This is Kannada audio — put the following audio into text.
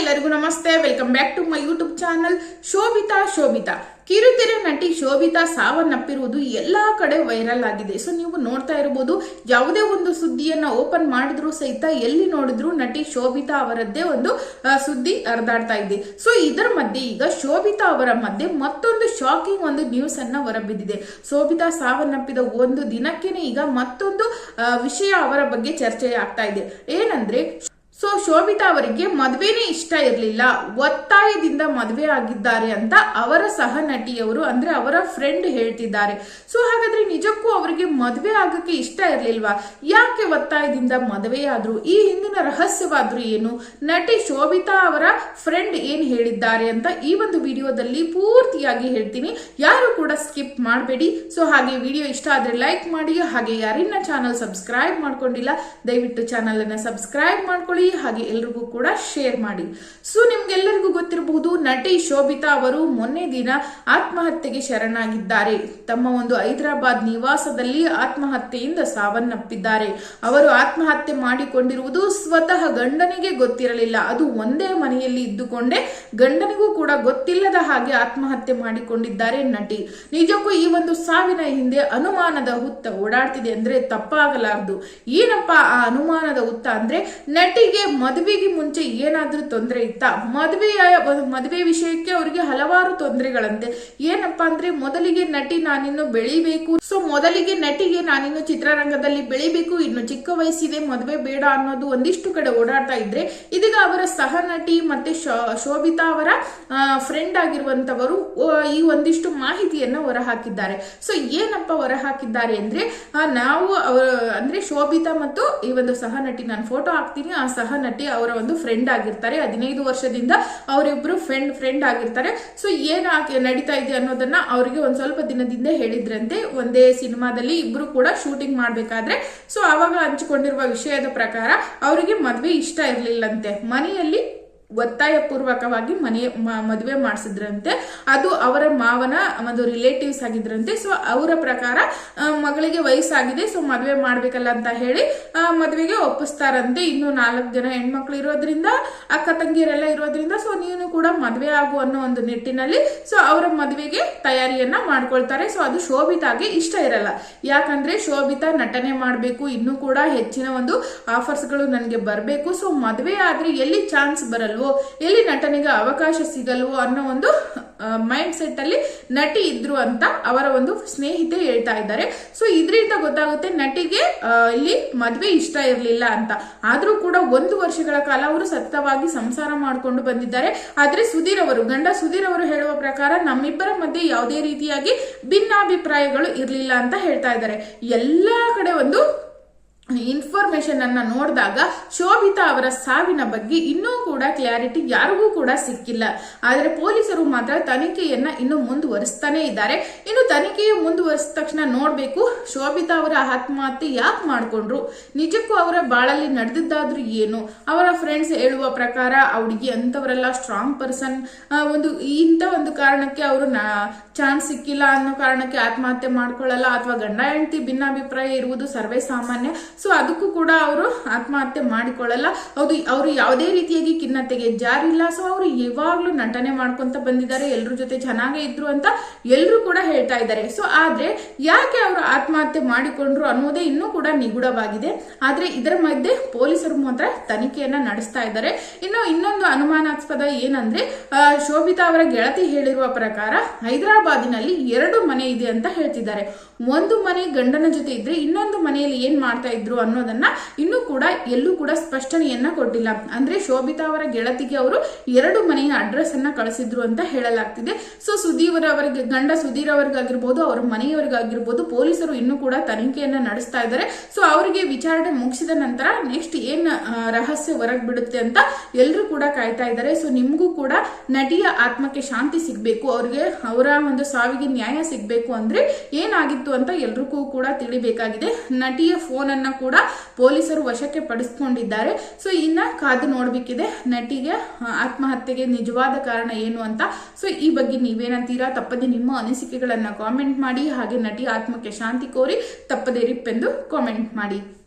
ಎಲ್ಲರಿಗೂ ನಮಸ್ತೆ. Welcome back to my YouTube channel Shobhita Shobhita. ಕಿರುತೆರೆ ನಟಿ ಶೋಭಿತಾ ಸಾವನ್ನಪ್ಪಿರುವುದು ಎಲ್ಲಾ ಕಡೆ ವೈರಲ್ ಆಗಿದೆ. ಸೊ ನೀವು ನೋಡ್ತಾ ಇರಬಹುದು ಯಾವುದೇ ಒಂದು ಸುದ್ದಿಯನ್ನ ಓಪನ್ ಮಾಡಿದ್ರು ಸಹಿತ ಎಲ್ಲಿ ನೋಡಿದ್ರು ನಟಿ ಶೋಭಿತಾ ಅವರದ್ದೇ ಒಂದು ಸುದ್ದಿ ಹರಿದಾಡ್ತಾ ಇದೆ. ಸೊ ಇದರ ಮಧ್ಯೆ ಈಗ ಶೋಭಿತಾ ಅವರ ಮಧ್ಯೆ ಮತ್ತೊಂದು ಶಾಕಿಂಗ್ ಒಂದು ನ್ಯೂಸ್ ಅನ್ನ ಹೊರಬಿದ್ದಿದೆ. ಶೋಭಿತಾ ಸಾವನ್ನಪ್ಪಿದ ಒಂದು ದಿನಕ್ಕೇನೆ ಈಗ ಮತ್ತೊಂದು ವಿಷಯ ಅವರ ಬಗ್ಗೆ ಚರ್ಚೆ ಆಗ್ತಾ ಇದೆ. ಏನಂದ್ರೆ ಸೊ ಶೋಭಿತಾ ಅವರಿಗೆ ಮದುವೆನೇ ಇಷ್ಟ ಇರಲಿಲ್ಲ. ಒತ್ತಾಯದಿಂದ ಮದುವೆ ಆಗಿದ್ದಾರೆ ಅಂತ ಅವರ ಸಹ ನಟಿಯವರು, ಅಂದ್ರೆ ಅವರ ಫ್ರೆಂಡ್ ಹೇಳ್ತಿದ್ದಾರೆ. ಸೊ ಹಾಗಾದ್ರೆ ನಿಜಕ್ಕೂ ಅವರಿಗೆ ಮದುವೆ ಆಗಕ್ಕೆ ಇಷ್ಟ ಇರಲಿಲ್ವಾ? ಯಾಕೆ ಒತ್ತಾಯದಿಂದ ಮದುವೆ ಆದ್ರು? ಈ ಹಿಂದಿನ ರಹಸ್ಯವಾದ್ರು ಏನು? ನಟಿ ಶೋಭಿತಾ ಅವರ ಫ್ರೆಂಡ್ ಏನ್ ಹೇಳಿದ್ದಾರೆ ಅಂತ ಈ ಒಂದು ವಿಡಿಯೋದಲ್ಲಿ ಪೂರ್ತಿಯಾಗಿ ಹೇಳ್ತೀನಿ. ಯಾರು ಕೂಡ ಸ್ಕಿಪ್ ಮಾಡಬೇಡಿ. ಸೊ ಹಾಗೆ ವಿಡಿಯೋ ಇಷ್ಟ ಆದ್ರೆ ಲೈಕ್ ಮಾಡಿ, ಹಾಗೆ ಯಾರಿನ್ನ ಚಾನಲ್ ಸಬ್ಸ್ಕ್ರೈಬ್ ಮಾಡ್ಕೊಂಡಿಲ್ಲ, ದಯವಿಟ್ಟು ಚಾನಲ್ ಅನ್ನ ಸಬ್ಸ್ಕ್ರೈಬ್ ಮಾಡ್ಕೊಳ್ಳಿ. ಹಾಗೆ ಎಲ್ರಿಗೂ ಕೂಡ ಶೇರ್ ಮಾಡಿ. ಸೊ ನಿಮ್ಗೆಲ್ಲರಿಗೂ ಗೊತ್ತಿರಬಹುದು ನಟಿ ಶೋಭಿತಾ ಅವರು ಮೊನ್ನೆ ದಿನ ಆತ್ಮಹತ್ಯೆಗೆ ಶರಣಾಗಿದ್ದಾರೆ. ತಮ್ಮ ಒಂದು ಹೈದರಾಬಾದ್ ನಿವಾಸದಲ್ಲಿ ಆತ್ಮಹತ್ಯೆಯಿಂದ ಸಾವನ್ನಪ್ಪಿದ್ದಾರೆ. ಅವರು ಆತ್ಮಹತ್ಯೆ ಮಾಡಿಕೊಂಡಿರುವುದು ಸ್ವತಃ ಗಂಡನಿಗೆ ಗೊತ್ತಿರಲಿಲ್ಲ. ಅದು ಒಂದೇ ಮನೆಯಲ್ಲಿ ಇದ್ದುಕೊಂಡೇ ಗಂಡನಿಗೂ ಕೂಡ ಗೊತ್ತಿಲ್ಲದ ಹಾಗೆ ಆತ್ಮಹತ್ಯೆ ಮಾಡಿಕೊಂಡಿದ್ದಾರೆ ನಟಿ. ನಿಜಕ್ಕೂ ಈ ಒಂದು ಸಾವಿನ ಹಿಂದೆ ಅನುಮಾನದ ಹುತ್ತ ಓಡಾಡ್ತಿದೆ ಅಂದ್ರೆ ತಪ್ಪಾಗಲಾರದು. ಏನಪ್ಪ ಆ ಅನುಮಾನದ ಹುತ್ತ ಅಂದ್ರೆ ನಟಿಗೆ ಮದುವೆಗೆ ಮುಂಚೆ ಏನಾದ್ರೂ ತೊಂದರೆ ಇತ್ತಾ? ಮದುವೆಯ ಮದುವೆ ವಿಷಯಕ್ಕೆ ಅವರಿಗೆ ಹಲವಾರು ತೊಂದರೆಗಳಂತೆ. ಏನಪ್ಪಾ ಅಂದ್ರೆ ಮೊದಲಿಗೆ ನಟಿ ನಾನಿನ್ನು ಬೆಳಿಬೇಕು. ಸೊ ಮೊದಲಿಗೆ ನಟಿಗೆ ನಾನಿನ್ನು ಚಿತ್ರರಂಗದಲ್ಲಿ ಬೆಳಿಬೇಕು. ಇನ್ನು ಚಿಕ್ಕ ವಯಸ್ಸಿದೆ ಮದುವೆ ಬೇಡ ಅನ್ನೋದು ಒಂದಿಷ್ಟು ಕಡೆ ಓಡಾಡ್ತಾ ಇದ್ರೆ, ಇದೀಗ ಅವರ ಸಹ ನಟಿ ಮತ್ತೆ ಶೋಭಿತಾ ಅವರ ಫ್ರೆಂಡ್ ಆಗಿರುವಂತವರು ಈ ಒಂದಿಷ್ಟು ಮಾಹಿತಿಯನ್ನ ಹೊರಹಾಕಿದ್ದಾರೆ. ಸೊ ಏನಪ್ಪ ಹೊರಹಾಕಿದ್ದಾರೆ ಅಂದ್ರೆ ನಾವು ಅಂದ್ರೆ ಶೋಭಿತಾ ಮತ್ತು ಈ ಒಂದು ಸಹ ನಟಿ, ನಾನು ಫೋಟೋ ಹಾಕ್ತೀನಿ, ಆ ನಟಿ ಅವರ ಒಂದು ಫ್ರೆಂಡ್ ಆಗಿರ್ತಾರೆ. ಹದಿನೈದು ವರ್ಷದಿಂದ ಅವರಿಬ್ರು ಫ್ರೆಂಡ್ ಫ್ರೆಂಡ್ ಆಗಿರ್ತಾರೆ. ಸೊ ಏನ್ ನಡೀತಾ ಇದೆ ಅನ್ನೋದನ್ನ ಅವರಿಗೆ ಒಂದ್ ಸ್ವಲ್ಪ ದಿನದಿಂದ ಹೇಳಿದ್ರಂತೆ. ಒಂದೇ ಸಿನಿಮಾದಲ್ಲಿ ಇಬ್ರು ಕೂಡ ಶೂಟಿಂಗ್ ಮಾಡ್ಬೇಕಾದ್ರೆ. ಸೊ ಅವಾಗ ಹಂಚಿಕೊಂಡಿರುವ ವಿಷಯದ ಪ್ರಕಾರ ಅವರಿಗೆ ಮದ್ವೆ ಇಷ್ಟ ಇರ್ಲಿಲ್ಲಂತೆ. ಮನೆಯಲ್ಲಿ ಒತ್ತಾಯ ಪೂರ್ವಕವಾಗಿ ಮನೆ ಮದುವೆ ಮಾಡಿಸಿದ್ರಂತೆ. ಅದು ಅವರ ಮಾವನ ಒಂದು ರಿಲೇಟಿವ್ಸ್ ಆಗಿದ್ರಂತೆ. ಸೊ ಅವರ ಪ್ರಕಾರ ಮಗಳಿಗೆ ವಯಸ್ಸಾಗಿದೆ. ಸೊ ಮದುವೆ ಮಾಡ್ಬೇಕಲ್ಲ ಅಂತ ಹೇಳಿ ಮದುವೆಗೆ ಒಪ್ಪಿಸ್ತಾರಂತೆ. ಇನ್ನು ನಾಲ್ಕು ಜನ ಹೆಣ್ಮಕ್ಳು ಇರೋದ್ರಿಂದ, ಅಕ್ಕ ತಂಗಿಯರೆಲ್ಲ ಇರೋದ್ರಿಂದ ಸೊ ನೀನು ಕೂಡ ಮದುವೆ ಆಗು ಅನ್ನೋ ಒಂದು ನಿಟ್ಟಿನಲ್ಲಿ ಸೊ ಅವರ ಮದುವೆಗೆ ತಯಾರಿಯನ್ನ ಮಾಡ್ಕೊಳ್ತಾರೆ. ಸೊ ಅದು ಶೋಭಿತಾಗೆ ಇಷ್ಟ ಇರಲ್ಲ. ಯಾಕಂದ್ರೆ ಶೋಭಿತಾ ನಟನೆ ಮಾಡಬೇಕು. ಇನ್ನೂ ಕೂಡ ಹೆಚ್ಚಿನ ಒಂದು ಆಫರ್ಸ್ಗಳು ನನಗೆ ಬರಬೇಕು. ಸೊ ಮದುವೆ ಆದ್ರೆ ಎಲ್ಲಿ ಚಾನ್ಸ್ ಬರಲ್ವೋ ಎಲ್ಲಿ ನಟನೆಗೆ ಅವಕಾಶ ಸಿಗಲ್ವೋ ಅನ್ನೋ ಒಂದು ಮೈಂಡ್ ಸೆಟ್ ಅಲ್ಲಿ ನಟಿ ಇದ್ರು ಅಂತ ಅವರ ಒಂದು ಸ್ನೇಹಿತೆ ಹೇಳ್ತಾ ಇದ್ದಾರೆ. ಸೊ ಇದರಿಂದ ಗೊತ್ತಾಗುತ್ತೆ ನಟಿಗೆ ಇಲ್ಲಿ ಮದ್ವೆ ಇಷ್ಟ ಇರಲಿಲ್ಲ ಅಂತ. ಆದ್ರೂ ಕೂಡ ಒಂದು ವರ್ಷಗಳ ಕಾಲ ಅವರು ಸತತವಾಗಿ ಸಂಸಾರ ಮಾಡಿಕೊಂಡು ಬಂದಿದ್ದಾರೆ. ಆದ್ರೆ ಸುಧೀರ್ ಅವರು, ಗಂಡ ಸುಧೀರ್ ಅವರು ಹೇಳುವ ಪ್ರಕಾರ ನಮ್ಮಿಬ್ಬರ ಮಧ್ಯೆ ಯಾವುದೇ ರೀತಿಯಾಗಿ ಭಿನ್ನಾಭಿಪ್ರಾಯಗಳು ಇರಲಿಲ್ಲ ಅಂತ ಹೇಳ್ತಾ ಇದ್ದಾರೆ. ಎಲ್ಲಾ ಕಡೆ ಒಂದು ಇನ್ಫಾರ್ಮೇಶನ್ ಅನ್ನ ನೋಡಿದಾಗ ಶೋಭಿತಾ ಅವರ ಸಾವಿನ ಬಗ್ಗೆ ಇನ್ನೂ ಕೂಡ ಕ್ಲಾರಿಟಿ ಯಾರಿಗೂ ಕೂಡ ಸಿಕ್ಕಿಲ್ಲ. ಆದರೆ ಪೊಲೀಸರು ಮಾತ್ರ ತನಿಖೆಯನ್ನ ಇನ್ನು ಮುಂದುವರಿಸ್ತಾನೆ ಇದ್ದಾರೆ. ಇನ್ನು ತನಿಖೆಯ ಮುಂದುವರಿಸಿದ ತಕ್ಷಣ ನೋಡ್ಬೇಕು ಶೋಭಿತಾ ಅವರ ಆತ್ಮಹತ್ಯೆ ಯಾಕೆ ಮಾಡ್ಕೊಂಡ್ರು? ನಿಜಕ್ಕೂ ಅವರ ಬಾಳಲ್ಲಿ ನಡೆದಿದ್ದಾದ್ರೂ ಏನು? ಅವರ ಫ್ರೆಂಡ್ಸ್ ಹೇಳುವ ಪ್ರಕಾರ ಆ ಹುಡುಗಿ ಅಂತವರೆಲ್ಲ ಸ್ಟ್ರಾಂಗ್ ಪರ್ಸನ್ ಒಂದು ಇಂಥ ಒಂದು ಕಾರಣಕ್ಕೆ ಅವರು ಚಾನ್ಸ್ ಸಿಕ್ಕಿಲ್ಲ ಅನ್ನೋ ಕಾರಣಕ್ಕೆ ಆತ್ಮಹತ್ಯೆ ಮಾಡ್ಕೊಳ್ಳಲ್ಲ. ಅಥವಾ ಗಂಡ ಹೆಂಡತಿ ಭಿನ್ನಾಭಿಪ್ರಾಯ ಇರುವುದು ಸರ್ವೇ ಸಾಮಾನ್ಯ. ಸೊ ಅದಕ್ಕೂ ಕೂಡ ಅವರು ಆತ್ಮಹತ್ಯೆ ಮಾಡಿಕೊಳ್ಳಲ್ಲ. ಹೌದು, ಅವರು ಯಾವುದೇ ರೀತಿಯಾಗಿ ಖಿನ್ನತೆಗೆ ಜಾರಿಲ್ಲ ಸೊ ಅವರು ಯಾವಾಗ್ಲೂ ನಟನೆ ಮಾಡ್ಕೊಂತ ಬಂದಿದ್ದಾರೆ. ಎಲ್ಲರ ಜೊತೆ ಚೆನ್ನಾಗೇ ಇದ್ರು ಅಂತ ಎಲ್ಲರೂ ಕೂಡ ಹೇಳ್ತಾ ಇದ್ದಾರೆ. ಸೊ ಆದ್ರೆ ಯಾಕೆ ಅವರು ಆತ್ಮಹತ್ಯೆ ಮಾಡಿಕೊಂಡ್ರು ಅನ್ನೋದೇ ಇನ್ನೂ ಕೂಡ ನಿಗೂಢವಾಗಿದೆ. ಆದ್ರೆ ಇದರ ಮಧ್ಯೆ ಪೊಲೀಸರು ಮಾತ್ರ ತನಿಖೆಯನ್ನ ನಡೆಸ್ತಾ ಇದ್ದಾರೆ. ಇನ್ನು ಇನ್ನೊಂದು ಅನುಮಾನಾಸ್ಪದ ಏನಂದ್ರೆ ಶೋಭಿತಾ ಅವರ ಗೆಳತಿ ಹೇಳಿರುವ ಪ್ರಕಾರ ಹೈದರಾಬಾದಿನಲ್ಲಿ ಎರಡು ಮನೆ ಇದೆ ಅಂತ ಹೇಳ್ತಿದ್ದಾರೆ. ಒಂದು ಮನೆ ಗಂಡನ ಜೊತೆ ಇದ್ರೆ ಇನ್ನೊಂದು ಮನೆಯಲ್ಲಿ ಏನ್ ಮಾಡ್ತಾ ಇದ್ರು ಅನ್ನೋದನ್ನ ಇನ್ನೂ ಕೂಡ ಎಲ್ಲೂ ಕೂಡ ಸ್ಪಷ್ಟನೆಯನ್ನ ಕೊಟ್ಟಿಲ್ಲ. ಅಂದ್ರೆ ಶೋಭಿತಾ ಅವರ ಗೆಳತಿಗೆ ಅವರು ಎರಡು ಮನೆಯ ಅಡ್ರೆಸ್ ಅನ್ನ ಕಳಿಸಿದ್ರು ಅಂತ ಹೇಳಲಾಗ್ತಿದೆ. ಸೊ ಸುಧೀರ್ ಅವರಿಗೆ ಗಂಡ ಸುಧೀರ್ ಅವರಿಗಾಗಿರ್ಬೋದು, ಅವರ ಮನೆಯವರಿಗಾಗಿರ್ಬೋದು ಪೊಲೀಸರು ಇನ್ನೂ ಕೂಡ ತನಿಖೆಯನ್ನ ನಡೆಸ್ತಾ ಇದ್ದಾರೆ. ಸೊ ಅವರಿಗೆ ವಿಚಾರಣೆ ಮುಗಿಸಿದ ನಂತರ ನೆಕ್ಸ್ಟ್ ಏನ್ ರಹಸ್ಯ ಹೊರಗ್ ಬಿಡುತ್ತೆ ಅಂತ ಎಲ್ಲರೂ ಕೂಡ ಕಾಯ್ತಾ ಇದ್ದಾರೆ. ಸೊ ನಿಮಗೂ ಕೂಡ ನಟಿಯ ಆತ್ಮಕ್ಕೆ ಶಾಂತಿ ಸಿಗ್ಬೇಕು. ಅವ್ರಿಗೆ, ಅವರ ಒಂದು ಸಾವಿಗೆ ನ್ಯಾಯ ಸಿಗ್ಬೇಕು ಅಂದ್ರೆ ಏನಾಗಿತ್ತು? ಅಂತ ಎಲ್ರಿಗೂ ಕೂಡ ತಿಳಿಬೇಕಾಗಿದೆ. ನಟಿಯ ಫೋನ್ ಅನ್ನ ಕೂಡ ಪೊಲೀಸರು ವಶಕ್ಕೆ ಪಡಿಸ್ಕೊಂಡಿದ್ದಾರೆ. ಸೊ ಇನ್ನ ಕಾದು ನೋಡ್ಬೇಕಿದೆ. ನಟಿಗೆ ಆತ್ಮಹತ್ಯೆಗೆ ನಿಜವಾದ ಕಾರಣ ಏನು ಅಂತ. ಸೊ ಈ ಬಗ್ಗೆ ನೀವೇನಂತೀರಾ? ತಪ್ಪದೆ ನಿಮ್ಮ ಅನಿಸಿಕೆಗಳನ್ನ ಕಾಮೆಂಟ್ ಮಾಡಿ. ಹಾಗೆ ನಟಿ ಆತ್ಮಕ್ಕೆ ಶಾಂತಿ ಕೋರಿ ತಪ್ಪದೆ ಎಂದು ಕಾಮೆಂಟ್ ಮಾಡಿ.